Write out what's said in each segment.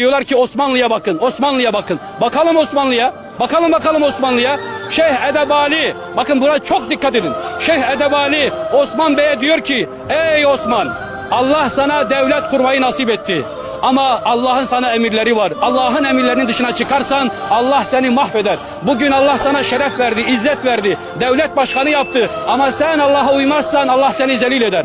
Diyorlar ki Osmanlı'ya bakın, Osmanlı'ya bakın. Bakalım Osmanlı'ya, bakalım bakalım Osmanlı'ya. Şeyh Edebali, bakın buraya çok dikkat edin. Şeyh Edebali Osman Bey'e diyor ki, ey Osman, Allah sana devlet kurmayı nasip etti. Ama Allah'ın sana emirleri var. Allah'ın emirlerinin dışına çıkarsan Allah seni mahveder. Bugün Allah sana şeref verdi, izzet verdi. Devlet başkanı yaptı. Ama sen Allah'a uymazsan Allah seni zelil eder.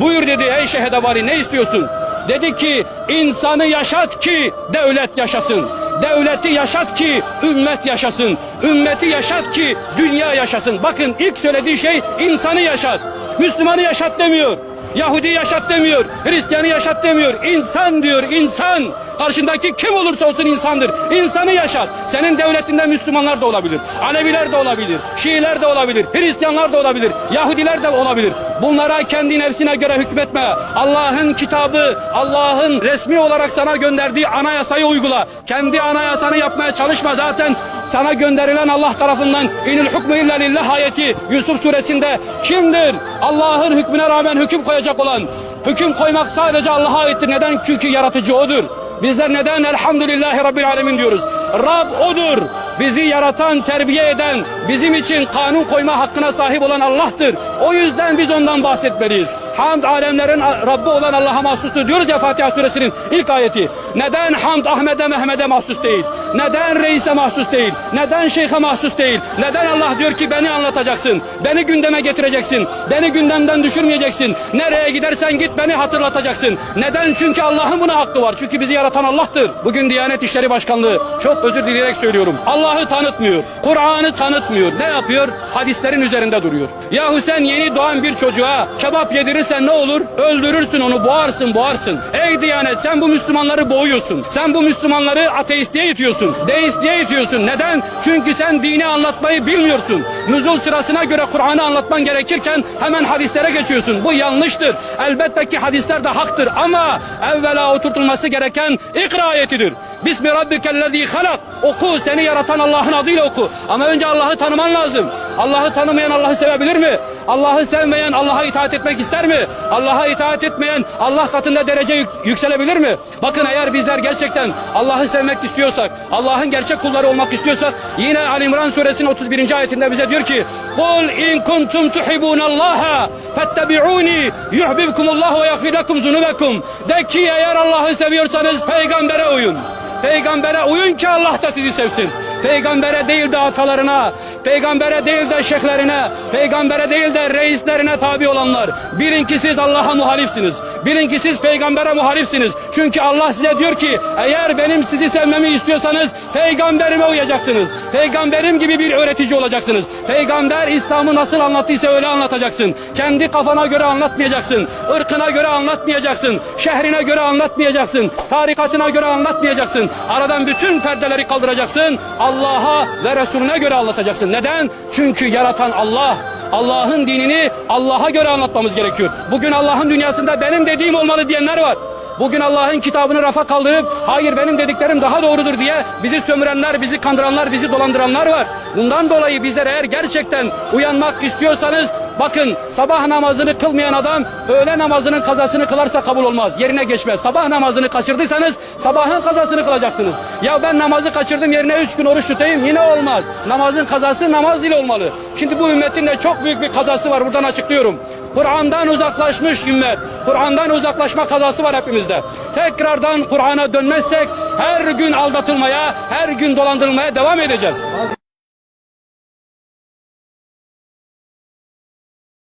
Buyur dedi ey Şeyh Edebali ne istiyorsun? Dedi ki insanı yaşat ki devlet yaşasın. Devleti yaşat ki ümmet yaşasın. Ümmeti yaşat ki dünya yaşasın. Bakın ilk söylediği şey insanı yaşat. Müslümanı yaşat demiyor. Yahudi yaşat demiyor. Hristiyanı yaşat demiyor. İnsan diyor insan. Karşındaki kim olursa olsun insandır. İnsanı yaşat. Senin devletinde Müslümanlar da olabilir. Aleviler de olabilir. Şiiler de olabilir. Hristiyanlar da olabilir. Yahudiler de olabilir. Bunlara kendi nefsine göre hükmetme. Allah'ın kitabı, Allah'ın resmi olarak sana gönderdiği anayasayı uygula. Kendi anayasanı yapmaya çalışma zaten. Sana gönderilen Allah tarafından inil hukmu illa lillah ayeti Yusuf suresinde kimdir? Allah'ın hükmüne rağmen hüküm koyacak olan. Hüküm koymak sadece Allah'a aittir. Neden? Çünkü yaratıcı odur. Bizler neden elhamdülillahi rabbil alemin diyoruz? Rab odur. Bizi yaratan, terbiye eden, bizim için kanun koyma hakkına sahip olan Allah'tır. O yüzden biz ondan bahsetmeliyiz. Hamd alemlerin Rabbi olan Allah'a mahsustur diyoruz ya Fatiha suresinin ilk ayeti. Neden hamd Ahmet'e Mehmet'e mahsus değil? Neden reise mahsus değil? Neden şeyhe mahsus değil? Neden Allah diyor ki beni anlatacaksın? Beni gündeme getireceksin. Beni gündemden düşürmeyeceksin. Nereye gidersen git beni hatırlatacaksın. Neden? Çünkü Allah'ın buna hakkı var. Çünkü bizi yaratan Allah'tır. Bugün Diyanet İşleri Başkanlığı çok özür dileyerek söylüyorum. Allah'ı tanıtmıyor. Kur'an'ı tanıtmıyor. Ne yapıyor? Hadislerin üzerinde duruyor. Yahu sen yeni doğan bir çocuğa kebap yedirirsen ne olur? Öldürürsün onu, boğarsın, boğarsın. Ey Diyanet sen bu Müslümanları boğuyorsun. Sen bu Müslümanları ateistliğe itiyorsun. Deistliğe itiyorsun. Neden? Çünkü sen dini anlatmayı bilmiyorsun. Nüzul sırasına göre Kur'an'ı anlatman gerekirken hemen hadislere geçiyorsun. Bu yanlıştır. Elbette ki hadisler de haktır ama evvela oturtulması gereken ikra ayetidir. Bismi rabbikellezî halak. Oku seni yaratan Allah'ın adıyla oku. Ama önce Allah'ı tanıman lazım. Allah'ı tanımayan Allah'ı sevebilir mi? Allah'ı sevmeyen Allah'a itaat etmek ister mi? Allah'a itaat etmeyen Allah katında derece yük- yükselebilir mi? Bakın eğer bizler gerçekten Allah'ı sevmek istiyorsak, Allah'ın gerçek kulları olmak istiyorsak yine Ali İmran suresinin 31. ayetinde bize diyor ki Kul in kuntum tuhibbunallaha fettebi'uni yuhbibkumullah ve yaghfir lekum zunubekum. De ki eğer Allah'ı seviyorsanız peygambere uyun. Peygambere uyun ki Allah da sizi sevsin. Peygambere değil de atalarına, peygambere değil de şeyhlerine, peygambere değil de reislerine tabi olanlar. Bilin ki siz Allah'a muhalifsiniz. Bilin ki siz peygambere muhalifsiniz. Çünkü Allah size diyor ki eğer benim sizi sevmemi istiyorsanız peygamberime uyacaksınız. Peygamberim gibi bir öğretici olacaksınız. Peygamber İslam'ı nasıl anlattıysa öyle anlatacaksın. Kendi kafana göre anlatmayacaksın. ırkına göre anlatmayacaksın. Şehrine göre anlatmayacaksın. Tarikatına göre anlatmayacaksın. Aradan bütün perdeleri kaldıracaksın. Allah'a ve Resulüne göre anlatacaksın. Neden? Çünkü yaratan Allah. Allah'ın dinini Allah'a göre anlatmamız gerekiyor. Bugün Allah'ın dünyasında benim dediğim olmalı diyenler var. Bugün Allah'ın kitabını rafa kaldırıp hayır benim dediklerim daha doğrudur diye bizi sömürenler, bizi kandıranlar, bizi dolandıranlar var. Bundan dolayı bizler eğer gerçekten uyanmak istiyorsanız bakın sabah namazını kılmayan adam öğle namazının kazasını kılarsa kabul olmaz. Yerine geçmez. Sabah namazını kaçırdıysanız sabahın kazasını kılacaksınız. Ya ben namazı kaçırdım yerine üç gün oruç tutayım yine olmaz. Namazın kazası namaz ile olmalı. Şimdi bu ümmetin de çok büyük bir kazası var buradan açıklıyorum. Kur'an'dan uzaklaşmış ümmet. Kur'an'dan uzaklaşma kazası var hepimizde. Tekrardan Kur'an'a dönmezsek her gün aldatılmaya, her gün dolandırılmaya devam edeceğiz.